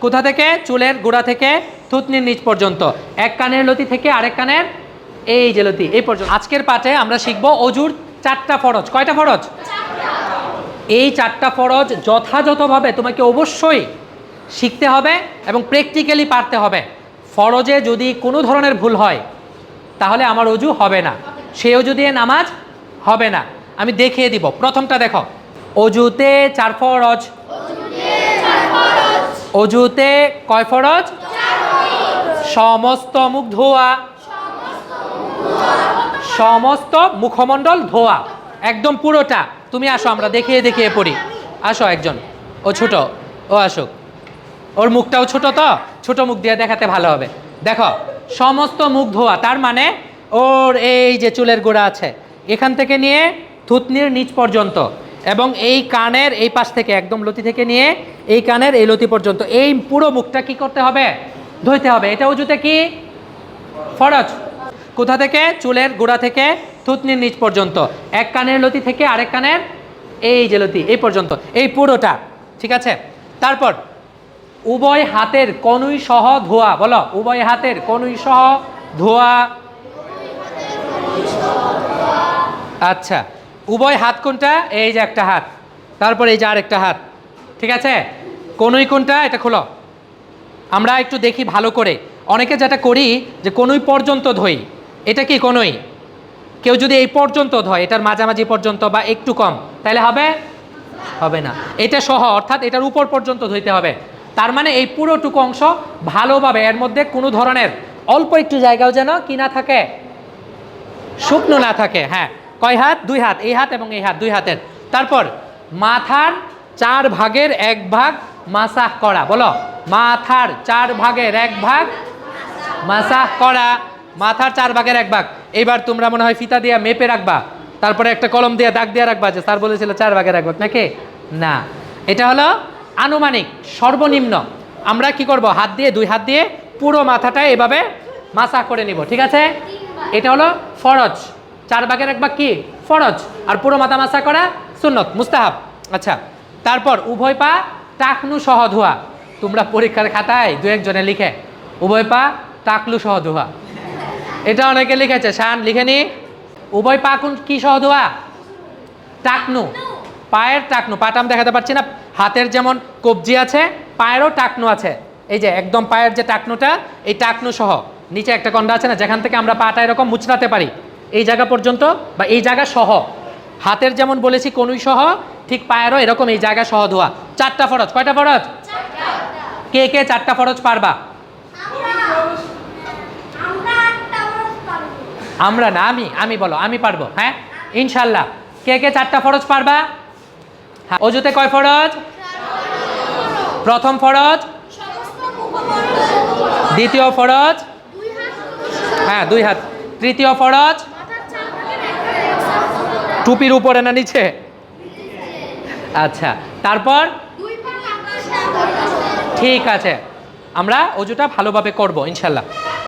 কোথা থেকে? চুলের গোড়া থেকে, থুতনির নিচ পর্যন্ত। এক কানের লতি থেকে আরেক কানের, এই যে লতি, এই পর্যন্ত। আজকের পাঠে আমরা শিখব অজুর চারটা ফরজ। কয়টা ফরজ? এই চারটা ফরজ যথাযথভাবে তোমাকে অবশ্যই শিখতে হবে এবং প্র্যাকটিক্যালি পারতে হবে। ফরজে যদি কোনো ধরনের ভুল হয়, তাহলে আমার অজু হবে না। সেই অজু দিয়ে নামাজ হবে না। আমি দেখিয়ে দিব। প্রথমটা দেখো। অজুতে চার ফরজ। অজুতে কয় ফরজ? সমস্ত মুখ ধোয়া। সমস্ত মুখমণ্ডল ধোয়া। একদম পুরোটা। তুমি আসো, আমরা দেখিয়ে দেখিয়ে পড়ি। আসো একজন। ও ছোট। ও আসুক। ওর মুখটাও ছোট তো? ছোট মুখ দিয়ে দেখাতে ভালো হবে। দেখো, সমস্ত মুখ ধোয়া। তার মানে ওর এই যে চুলের গোড়া আছে, এখান থেকে নিয়ে থুতনির নিচ পর্যন্ত। এবং এই কানের এই পাশ থেকে, একদম লতি থেকে নিয়ে এই কানের এই লতি পর্যন্ত। এই পুরো মুখটা কি করতে হবে? ধুইতে হবে। এটা উজুতে কি? ফরজ। কোথা থেকে? চুলের গোড়া থেকে, থুতনির নিচ পর্যন্ত। এক কানের লতি থেকে আরেক কানের এই যে লতি, এই পর্যন্ত। এই পুরোটা। ঠিক আছে? তারপর, উভয় হাতের কনুই সহ ধোয়া। বলো, উভয় হাতের কনুই সহ ধোয়া। আচ্ছা। উভয় হাত কোনটা? এই যে একটা হাত। তারপর এই যে আর একটা হাত। ঠিক আছে? কনুই কোনটা? এটা খোলো। আমরা একটু দেখি ভালো করে। অনেকে যেটা করি যে কোনোই পর্যন্ত ধই, এটা কি কোনোই? কেউ যদি এই পর্যন্ত ধয়, এটার মাঝামাঝি পর্যন্ত বা একটু কম, তাহলে হবে? হবে না। এটা সহ, অর্থাৎ এটার উপর পর্যন্ত ধুইতে হবে। তার মানে এই পুরোটুকু অংশ ভালোভাবে, এর মধ্যে কোনো ধরনের অল্প একটু জায়গাও যেন কি না থাকে, শুকনো না থাকে। হ্যাঁ কয় হাত? দুই হাত। এই হাত এবং এই হাত, দুই হাতের। তারপর, মাথার চার ভাগের এক ভাগ মাসাহ করা। বলো। মাথার চার ভাগের এক ভাগ মাসাহ করা। মাথার চার ভাগের এক ভাগ। এবার তোমরা মনে হয় ফিতা দিয়ে মেপে রাখবা। তারপরে একটা কলম দিয়ে দাগ দিয়ে রাখবা যে স্যার বলেছিল চার ভাগের এক ভাগ। নাকি? না। এটা হলো আনুমানিক, সর্বনিম্ন। আমরা কি করব? হাত দিয়ে, দুই হাত দিয়ে পুরো মাথাটা এভাবে মাসা করে নিব। ঠিক আছে? এটা হলো ফরজ। চার ভাগের এক ভাগ কি? ফরজ। আর পুরো মাথা মাসা করা সুন্নত, মুস্তাহাব। আচ্ছা তারপর উভয় পা টাকনু সহ ধোয়া তোমরা পরীক্ষার খাতায় দু একজনে লিখে, উভয় পা টাকলু সহ ধোয়া এটা অনেকে লিখেছে, শান লিখে নি। উভয় পা কোন কি সহ ধোয়া টাকনু পায়ের টাকনু পাটা আমি দেখাতে পারছি না। হাতের যেমন কবজি আছে, পায়েরও টাকনু আছে। এই যে একদম পায়ের যে টাকনুটা এই টাকনু সহ। নিচে একটা কন্ডা আছে না, যেখান থেকে আমরা পাটা এরকম মুচড়াতে পারি। এই জায়গা পর্যন্ত বা এই জায়গা সহ। হাতের যেমন বলেছি কনুই সহ, ঠিক পায়েরও এরকম এই জায়গা সহ ধোয়া। চারটা ফরজ, কয়টা ফরজ? কে কে চারটা ফরজ পারবা? আমরা না, আমি আমি বলো, আমি পারব হ্যাঁ? ইনশাল্লাহ কে কে চারটা ফরজ পারবা? হ্যাঁ অজুতে কয় ফরজ? প্রথম ফরজ। দ্বিতীয় ফরজ। হ্যাঁ দুই হাত। তৃতীয় ফরজ। টুপির উপরে না নিচে? আচ্ছা তারপর? ঠিক আছে আমরা অজুটা ভালোভাবে করব ইনশাল্লাহ।